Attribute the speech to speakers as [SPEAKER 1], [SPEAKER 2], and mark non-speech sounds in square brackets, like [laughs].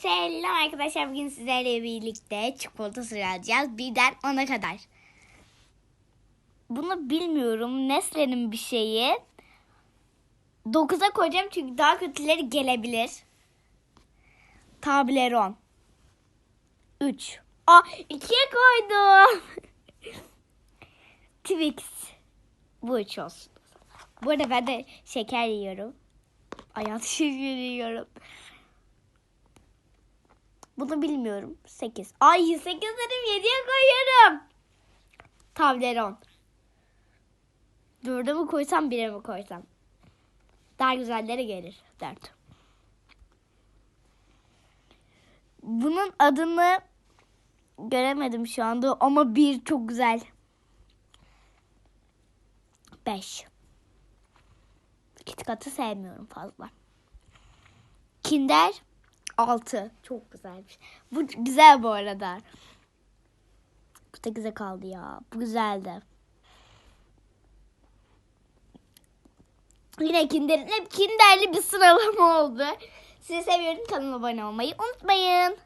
[SPEAKER 1] Selam arkadaşlar. Bugün sizlerle birlikte çikolata sıralacağız. Birden ona kadar. Bunu bilmiyorum. Nesle'nin bir şeyi. 9'a koyacağım çünkü daha kötüleri gelebilir. Tableron. 3. Aa 2'ye koydum. [laughs] Twix. Bu 3 olsun. Bu arada ben de şeker yiyorum. Hayat [laughs] şeker yiyorum. Bunu bilmiyorum. 8. Ay 8 dedim 7'ye koyuyorum. Tableron. 4'e mi koysam 1'e mi koysam? Daha güzelleri gelir. 4. Bunun adını göremedim şu anda ama bir çok güzel. 5. KitKat'ı sevmiyorum fazla. Kinder 6. Çok güzelmiş. Bu güzel bu arada. Bu da güzel kaldı ya. Bu güzeldi. Yine Kinder'in hep Kinder'li bir sıralama oldu. Sizi seviyorum. Kanalıma abone olmayı unutmayın.